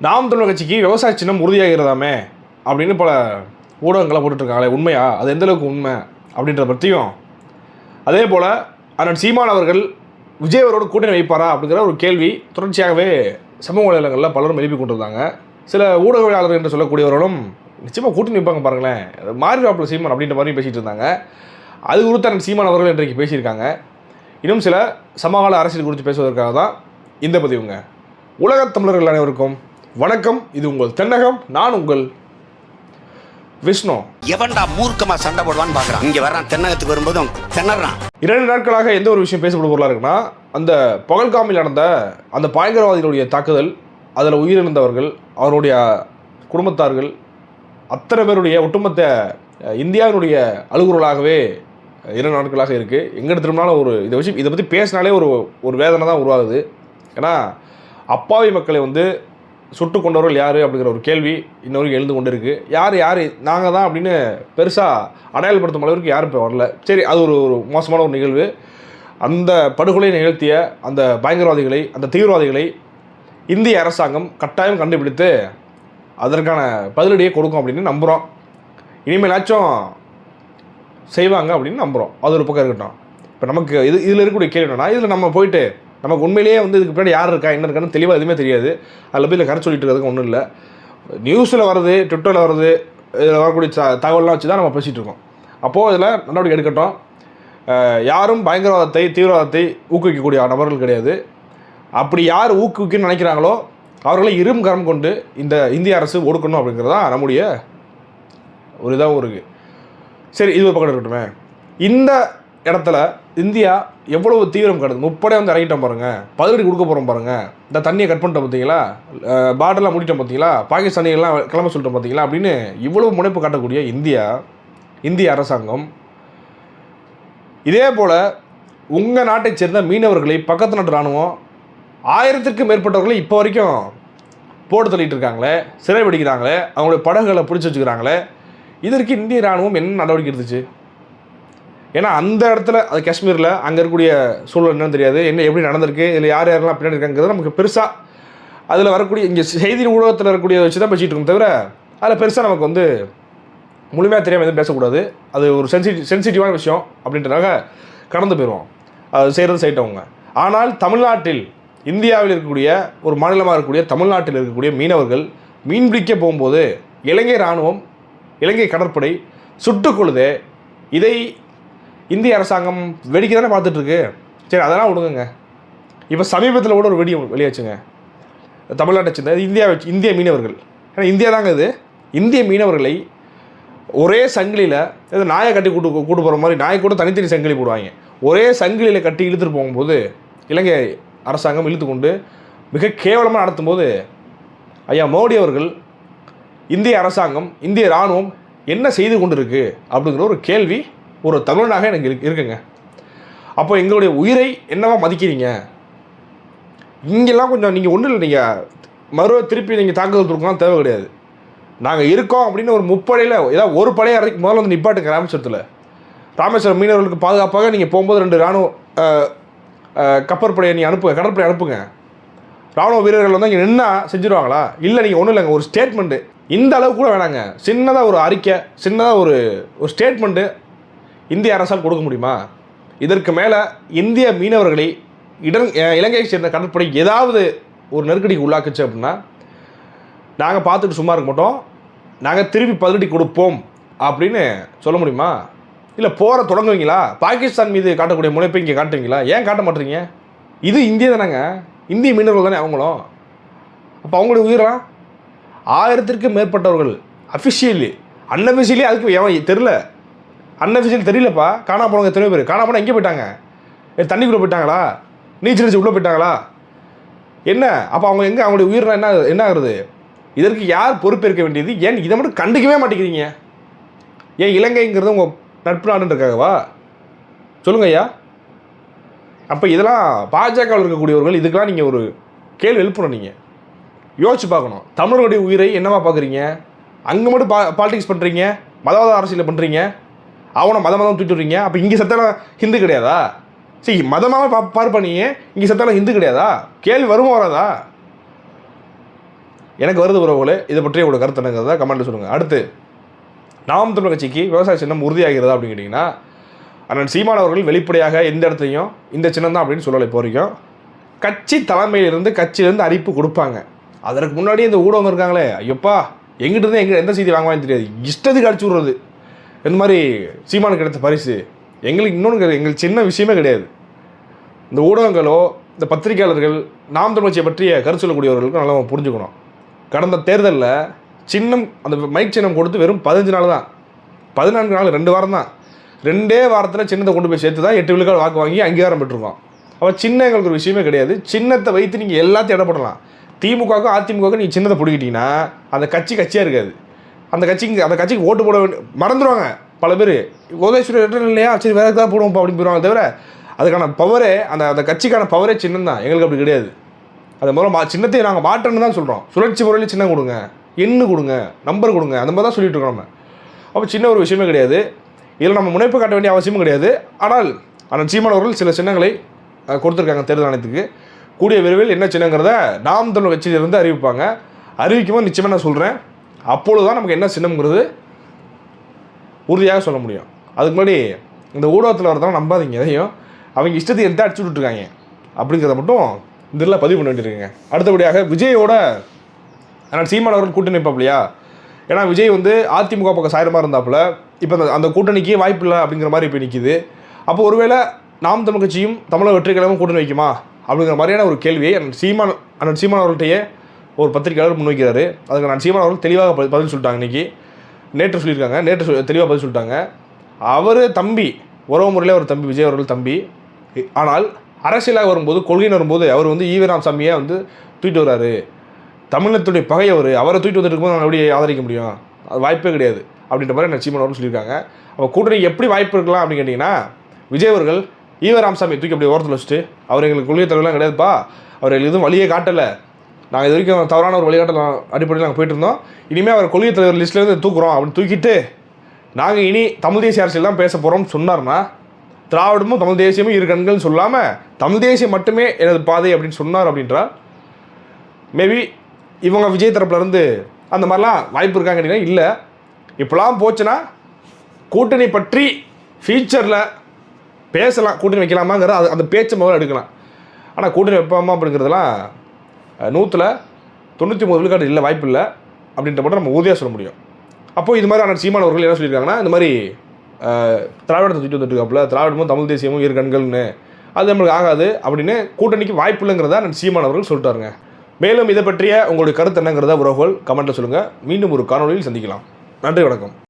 நாம் தமிழர் கட்சிக்கு விவசாய சின்னம் உறுதியாகிறதாமே அப்படின்னு பல ஊடகங்களை போட்டுட்ருக்காங்களே உண்மையா? அது எந்தளவுக்கு உண்மை அப்படின்றத பற்றியும். அதே போல் அண்ணன் சீமான் அவர்கள் விஜய் அவரோட கூட்டணி வைப்பாரா அப்படிங்கிற ஒரு கேள்வி தொடர்ச்சியாகவே சமூக வலைதளங்களில் பலரும் எழுப்பி கொண்டிருந்தாங்க. சில ஊடகவியலாளர்கள் என்று சொல்லக்கூடியவர்களும் நிச்சயமாக கூட்டணி வைப்பாங்க பாருங்களேன். மாறி வாப்பில் சீமான் அப்படின்ற மாதிரி பேசிகிட்டு இருந்தாங்க. அது குறித்து அண்ணன் சீமான் அவர்கள் இன்றைக்கு பேசியிருக்காங்க. இன்னும் சில சமகால அரசியல் குறித்து பேசுவதற்காக தான் இந்த பதிவுங்க. உலகத் தமிழர்கள் அனைவருக்கும் வணக்கம் இது உங்கள் தென்னகம் நான் உங்கள் விஷ்ணு. எவன்டா மூர்க்கமா சண்டை போடுவான்னு பாக்குறான். இங்க வர்றான் தென்னகத்துக்கு வரும்போதும் திணறான் இரண்டு நாட்களாக எந்த ஒரு விஷயம் பேசப்பட பொருளாக இருக்குன்னா அந்த பகல்காமில் நடந்த அந்த பயங்கரவாதிகளுடைய தாக்குதல் அதில் உயிரிழந்தவர்கள் அவருடைய குடும்பத்தார்கள் அத்தனை பேருடைய ஒட்டுமொத்த இந்தியாவினுடைய அலுவலர்களாகவே இரண்டு நாட்களாக இருக்குது எங்கே திரும்பினாலும் ஒரு இதை வச்சு இதை பற்றி பேசினாலே ஒரு ஒரு வேதனை தான் உருவாகுது. ஏன்னா அப்பாவி மக்களை வந்து சுட்டு கொண்டவர்கள் யார் அப்படிங்கிற ஒரு கேள்வி இன்னொரு வரைக்கும் எழுந்து கொண்டு இருக்குது யார் யார்? நாங்கள் தான் அப்படின்னு பெருசாக அடையாளப்படுத்தும் அளவிற்கு யாரும் இப்போ வரல. சரி அது ஒரு ஒரு மோசமான ஒரு நிகழ்வு. அந்த படுகொலையை நிகழ்த்திய அந்த பயங்கரவாதிகளை அந்த தீவிரவாதிகளை இந்திய அரசாங்கம் கட்டாயம் கண்டுபிடித்து அதற்கான பதிலடியை கொடுக்கும் அப்படின்னு நம்புகிறோம் இனிமேலாச்சும் செய்வாங்க அப்படின்னு நம்புகிறோம் அது ஒரு பக்கம் இருக்கட்டும். இப்போ நமக்கு இது இதில் இருக்கக்கூடிய கேள்வி என்னென்னா இதில் நம்ம போயிட்டு நமக்கு உண்மையிலேயே வந்து இதுக்கு பின்னாடி யார் இருக்கா என்ன இருக்கான்னு தெளிவாக எதுவுமே தெரியாது. அதில் போய் கரை சொல்லிட்டு இருக்கிறதுக்கு ஒன்றும் இல்லை. நியூஸில் வருது ட்விட்டரில் வருது இதில் வரக்கூடிய த தகவல்லாம் வச்சு தான் நம்ம பேசிகிட்டு இருக்கோம். அப்போது இதில் நடவடிக்கை எடுக்கட்டும். யாரும் பயங்கரவாதத்தை தீவிரவாதத்தை ஊக்குவிக்கக்கூடிய நபர்கள் கிடையாது. அப்படி யார் ஊக்குவிக்கணும்னு நினைக்கிறாங்களோ அவர்களை இரும் கரம் கொண்டு இந்த இந்திய அரசு ஒடுக்கணும் அப்படிங்கிறது தான் நம்முடைய ஒரு இதாகவும் இருக்குது சரி இது ஒரு பக்கம் இருக்கட்டுமே. இந்த இடத்துல இந்தியா எவ்வளவு தீவிரம் காட்டுது? முப்படை வந்து இறங்கிட்டோம் பாருங்க. பதிலடி கொடுக்க போகிறோம் பாருங்க. இந்த தண்ணியை கட் பண்ணிட்டோம் பார்த்தீங்களா பார்டர்லாம் மூடிட்டோம் பார்த்தீங்களா பாகிஸ்தானிகள்லாம் கிளம்ப சொல்லிட்டோம் பார்த்தீங்களா அப்படின்னு இவ்வளவு முனைப்பு காட்டக்கூடிய இந்தியா இந்திய அரசாங்கம். இதே போல் உங்கள் நாட்டைச் சேர்ந்த மீனவர்களை பக்கத்து நாட்டு இராணுவம் ஆயிரத்திற்கும் மேற்பட்டவர்களை இப்போ வரைக்கும் போட்டு தள்ளிட்டு இருக்காங்களே சிறை பிடிக்கிறாங்களே அவங்களுடைய படகுகளை பிடிச்சி வச்சுக்கிறாங்களே இதற்கு இந்திய இராணுவம் என்ன நடவடிக்கை எடுத்துச்சு? ஏன்னா அந்த இடத்துல அது காஷ்மீரில் அங்கே இருக்கக்கூடிய சூழல் என்னன்னு தெரியாது. என்ன எப்படி நடந்திருக்கு இதில் யார் யாரெல்லாம் பின்னாடி இருக்காங்கிறது நமக்கு பெருசாக அதில் வரக்கூடிய இங்கே செய்தி ஊடகத்தில் இருக்கக்கூடிய வச்சு தான் பேசிகிட்டு இருக்கோம் தவிர அதில் பெருசாக நமக்கு வந்து முழுமையாக தெரியாமல் எதுவும் பேசக்கூடாது. அது ஒரு சென்சிட்டி சென்சிட்டிவான விஷயம் அப்படின்றதாக கடந்து போயிடுவோம் அது செய்கிறது செய்யிட்டவங்க ஆனால் தமிழ்நாட்டில் இந்தியாவில் இருக்கக்கூடிய ஒரு மாநிலமாக இருக்கக்கூடிய தமிழ்நாட்டில் இருக்கக்கூடிய மீனவர்கள் மீன் பிடிக்க போகும்போது இலங்கை இராணுவம் இலங்கை கடற்படை சுட்டுக் இதை இந்திய அரசாங்கம் வெடிக்க தானே பார்த்துட்ருக்கு. சரி அதெல்லாம் விடுங்க இப்போ சமீபத்தில் கூட ஒரு வெடி வெளியாச்சுங்க. தமிழ்நாட்டை சேர்ந்த இந்தியா வச்சு இந்திய மீனவர்கள். ஏன்னா இந்தியா தாங்க இது. இந்திய மீனவர்களை ஒரே சங்கிலியில் இது நாயை கட்டி கூட்டு கூட்டு போகிற மாதிரி நாயை கூட தனித்தனி சங்கிலி போடுவாங்க. ஒரே சங்கிலியில் கட்டி இழுத்துட்டு போகும்போது இலங்கை அரசாங்கம் இழுத்து கொண்டு மிக கேவலமாக நடத்தும்போது ஐயா மோடி அவர்கள் இந்திய அரசாங்கம் இந்திய இராணுவம் என்ன செய்து கொண்டிருக்கு? அப்படிங்கிற ஒரு கேள்வி ஒரு தமிழனாக எனக்கு இருக்கு இருக்குங்க. அப்போ எங்களுடைய உயிரை என்னவா மதிக்கிறீங்க? இங்கெல்லாம் கொஞ்சம் நீங்கள் ஒன்றும் இல்லை நீங்கள் மறுவ திருப்பி நீங்கள் தாக்குதல் கொடுக்கலாம் தேவை கிடையாது. நாங்கள் இருக்கோம் அப்படின்னு ஒரு முப்படையில் ஏதாவது ஒரு படையை இறக்கி முதல்ல வந்து நிப்பாட்டுங்க ராமேஸ்வரத்தில். ராமேஸ்வரம் மீனவர்களுக்கு பாதுகாப்பாக நீங்கள் போகும்போது ரெண்டு இராணுவ கப்பற்படையை நீ அனுப்புங்க கடற்படை அனுப்புங்க. ராணுவ வீரர்கள் வந்து இங்கே நின்னா செஞ்சுருவாங்களா? இல்லை நீங்கள் ஒன்றும் இல்லைங்க ஒரு ஸ்டேட்மெண்ட்டு இந்த அளவு கூட வேணாங்க. சின்னதாக ஒரு அறிக்கை சின்னதாக ஒரு ஒரு ஸ்டேட்மெண்ட்டு இந்திய அரசால் கொடுக்க முடியுமா? இதற்கு மேலே இந்திய மீனவர்களை இடன் இலங்கையை சேர்ந்த கடற்படை ஏதாவது ஒரு நெருக்கடிக்கு உள்ளாக்குச்சு அப்படின்னா நாங்கள் பார்த்துட்டு சும்மா இருக்க மாட்டோம். நாங்கள் திருப்பி பதிலடி கொடுப்போம் அப்படின்னு சொல்ல முடியுமா? இல்லை போகிற தொடங்குவீங்களா? பாகிஸ்தான் மீது காட்டக்கூடிய முனைப்பை இங்கே காட்டுவீங்களா? ஏன் காட்ட மாட்டீங்க? இது இந்திய தானேங்க. இந்திய மீனவர்கள் தானே அவங்களும். அப்போ அவங்களுடைய உயிரா ஆயிரத்திற்கும் மேற்பட்டவர்கள் அஃபிஷியலி அன்அஃபிஷியலி அதுக்கு எவன் தெரில அன்அஃபிஷியல் தெரியலப்பா. காணா போனவங்க எத்தனை பேர். காணா போனால் எங்கே போயிட்டாங்க? ஏ, தண்ணிக்குள்ளே போயிட்டாங்களா? நீச்சல் அடிச்சு உள்ளே போயிட்டாங்களா? என்ன? அப்போ அவங்க எங்கே? அவங்களுடைய உயிரினா என்ன என்ன ஆகுறது இதற்கு யார் பொறுப்பேற்க வேண்டியது? ஏன் இதை மட்டும் கண்டுக்கவே மாட்டேங்கிறீங்க? ஏன் இலங்கைங்கிறது உங்கள் நட்பு நாடுன்றக்காகவா சொல்லுங்க ஐயா. அப்போ இதெல்லாம் பாஜகவில் இருக்கக்கூடியவர்கள் இதுக்கெல்லாம் நீங்கள் ஒரு கேள்வி எழுப்பணும் நீங்கள் யோசிச்சு பார்க்கணும். தமிழர்களுடைய உயிரை என்னவா பார்க்குறீங்க? அங்கே மட்டும் பா பாலிடிக்ஸ் பண்ணுறீங்க மதவாத அரசியலில் பண்ணுறீங்க அவனை மத மதம் தூக்கி அப்போ இங்கே சத்தான ஹிந்து கிடையாதா? சரி மதமாக பா பார்ப்பா நீ இங்கே சத்தான ஹிந்து கிடையாதா? கேள்வி வருமா வராதா? எனக்கு வருது உறவுகளே இதை பற்றி உங்களோட கருத்து என்னங்கிறத கமெண்ட்டில் சொல்லுங்கள் அடுத்து நாம் தமிழ் கட்சிக்கு விவசாய சின்னம் உறுதியாகிறதா அப்படின்னு கேட்டிங்கன்னா அண்ணன் சீமான் அவர்கள் வெளிப்படையாக எந்த இடத்துலையும் இந்த சின்னம் தான் அப்படின்னு சொல்லலை இப்போ வரைக்கும். கட்சி தலைமையிலிருந்து கட்சியிலேருந்து அறிவிப்பு கொடுப்பாங்க. அதற்கு முன்னாடி இந்த ஊடகம் இருக்காங்களே ஐயப்பா எங்கிட்ட இருந்து எங்க எந்த செய்தி வாங்குவான்னு தெரியாது. இஷ்டத்துக்கு அடிச்சு விட்றது. இந்த மாதிரி சீமானுக்கு கிடைத்த பரிசு எங்களுக்கு இன்னொன்று கிடையாது எங்களுக்கு சின்ன விஷயமே கிடையாது. இந்த ஊடகங்களோ இந்த பத்திரிகையாளர்கள் நாம் தமிழ்ச்சியை பற்றிய கருத்து சொல்லக்கூடியவர்களுக்கும் நல்லா புரிஞ்சுக்கணும். கடந்த தேர்தலில் சின்னம் அந்த மைக் சின்னம் கொடுத்து வெறும் பதினஞ்சு நாள் தான். பதினான்கு நாள் ரெண்டு வாரம் தான். ரெண்டே வாரத்தில் சின்னத்தை கொண்டு போய் சேர்த்து தான் எட்டு விழுக்காடு வாக்கு வாங்கி அங்கீகாரம் பெற்றிருக்கோம். அப்போ சின்ன எங்களுக்கு ஒரு விஷயமே கிடையாது. சின்னத்தை வைத்து நீங்கள் எல்லாத்தையும் இடப்படலாம் திமுகவுக்கும் அதிமுகவுக்கும் நீங்கள் சின்னத்தை பிடிக்கிட்டீங்கன்னா அந்த கட்சி கட்சியாக இருக்காது. அந்த கட்சிக்கு அந்த கட்சிக்கு ஓட்டு போட வேண்டிய மறந்துடுவாங்க பல பேர். உதயஸ்வரர் ரிட்டர்ன் இல்லையா? சரி வேறு தான் போடுவோம் அப்படின்னு போயிடுவாங்க தவிர அதுக்கான பவரே அந்த அந்த கட்சிக்கான பவரே சின்னம் தான். எங்களுக்கு அப்படி கிடையாது. அது மூலம் மா சின்னத்தை நாங்கள் மாற்றணும்னு தான் சொல்கிறோம் சுழற்சி முறையில் சின்னம் கொடுங்க. எண்ணு கொடுங்க. நம்பர் கொடுங்க. அந்த மாதிரி தான் சொல்லிட்டு இருக்கோம் நம்ம. அப்போ சின்ன ஒரு விஷயமே கிடையாது. இதில் நம்ம முனைப்பு காட்ட வேண்டிய அவசியமும் கிடையாது. ஆனால் ஆனால் சீமானவர்கள் சில சின்னங்களை கொடுத்துருக்காங்க தேர்தல் ஆணையத்துக்கு. கூடிய விரைவில் என்ன சின்னங்கிறத நாம் தமிழ் கட்சியிலிருந்து அறிவிப்பாங்க. அறிவிக்கும்போது நிச்சயமாக நான் சொல்கிறேன் அப்பொழுது தான் நமக்கு என்ன சின்னம்ங்கிறது உறுதியாக சொல்ல முடியும். அதுக்கு முன்னாடி இந்த ஊடகத்தில் வரதெல்லாம் நம்பாதீங்க எதையும். அவங்க இஷ்டத்தை எடுத்து அடிச்சு விட்டுருக்காங்க அப்படிங்கிறத மட்டும் இந்த இதில் பதிவு பண்ண வேண்டியிருக்குங்க அடுத்தபடியாக விஜயோட ஆனால் சீமான் அவர்கள் கூட்டணி நிற்பாப்லையா ஏன்னா விஜய் வந்து அதிமுக பக்கம் சாயரமாக இருந்தாப்புல இப்போ அந்த அந்த கூட்டணிக்கே வாய்ப்பு இல்லை அப்படிங்கிற மாதிரி இப்போ நிற்கிது அப்போ ஒருவேளை நாம் தமிழ் கட்சியும் தமிழக வெற்றி கூட்டணி வைக்குமா? அப்படிங்கிற மாதிரியான ஒரு கேள்வியை அண்ணன் சீமான் அண்ணன் சீமான் அவர்கள்ட்டையே ஒரு பத்திரிகையாளர் முன்வைக்கிறாரு. அதுக்கு நான் சீமான் அவர்கள் தெளிவாக பதில் சொல்லிட்டாங்க இன்றைக்கி நேற்று சொல்லியிருக்காங்க. நேற்று தெளிவாக பதில் சொல்லிட்டாங்க. அவர் தம்பி உறவு முறையில் ஒரு தம்பி விஜய் அவர்கள் தம்பி. ஆனால் அரசியலாக வரும்போது கொள்கைன்னு வரும்போது அவர் வந்து ஈவி ராமசாமியை வந்து தூக்கிட்டு வர்றாரு. தமிழத்துடைய பகை அவர். அவரை தூக்கிட்டு வந்துட்டு இருக்கும்போது நான் எப்படி ஆதரிக்க முடியும்? அது வாய்ப்பே கிடையாது. அப்படின்ற மாதிரி நான் சீமான் அவர்கள் சொல்லியிருக்காங்க. அப்போ கூட்டணி எப்படி வாய்ப்பு இருக்கலாம் அப்படின்னு கேட்டிங்கன்னா விஜய் அவர்கள் ஈவ ராமசாமி தூக்கி அப்படி ஓரத்தில் வச்சுட்டு அவர் எங்களுக்கு கொள்கை தலைவர்லாம் கிடையாதுப்பா. அவர் எங்களுக்கு எதுவும் வழியே காட்டலை. நாங்கள் இது வரைக்கும் தவறான ஒரு வழிகாட்டில் அடிப்படையில் நாங்கள் போயிட்டு இருந்தோம். இனிமேல் அவர் கொள்கை தலைவர் லிஸ்ட்லேருந்து தூக்குறோம் அப்படின்னு தூக்கிட்டு நாங்கள் இனி தமிழ் தேசிய அரசியல் தான் பேச போகிறோம்னு சொன்னார்னா திராவிடமும் தமிழ் தேசியமும் இரு கண்கள்னு சொல்லாமல் தமிழ் தேசியம் மட்டுமே எனது பாதை அப்படின்னு சொன்னார் அப்படின்றா மேபி இவங்க விஜய் தரப்புலேருந்து அந்த மாதிரிலாம் வாய்ப்பு இருக்காங்க கேட்டிங்கன்னா இல்லை. இப்போலாம் போச்சுன்னா கூட்டணி பற்றி ஃபியூச்சரில் பேசலாம் கூட்டணி வைக்கலாமாங்கிற அது அந்த பேச்சை முதல்ல எடுக்கலாம். ஆனால் கூட்டணி வைப்பாமா அப்படிங்கிறதுலாம் நூற்றில் தொண்ணூற்றி ஒம்பது விழுக்காடு இல்லை வாய்ப்பு இல்லை அப்படின்ற மட்டும் நம்ம உறுதியாக சொல்ல முடியும். அப்போது இது மாதிரி ஆனால் சீமான் அவர்கள் என்ன சொல்லியிருக்காங்கன்னா இந்த மாதிரி திராவிடத்தை தூக்கிட்டு வந்துட்டுருக்காப்புல திராவிடமும் தமிழ் தேசியமும் இரு கண்கள்னு. அது நம்மளுக்கு ஆகாது அப்படின்னு கூட்டணிக்கு வாய்ப்பு இல்லைங்கிறதா நான் சீமான் அவர்கள் சொல்லிட்டாருங்க. மேலும் இதை பற்றிய உங்களுடைய கருத்து என்னங்கிறத உறவுகள் கமெண்ட்டில் சொல்லுங்கள் மீண்டும் ஒரு காணொலியில் சந்திக்கலாம். நன்றி வணக்கம்.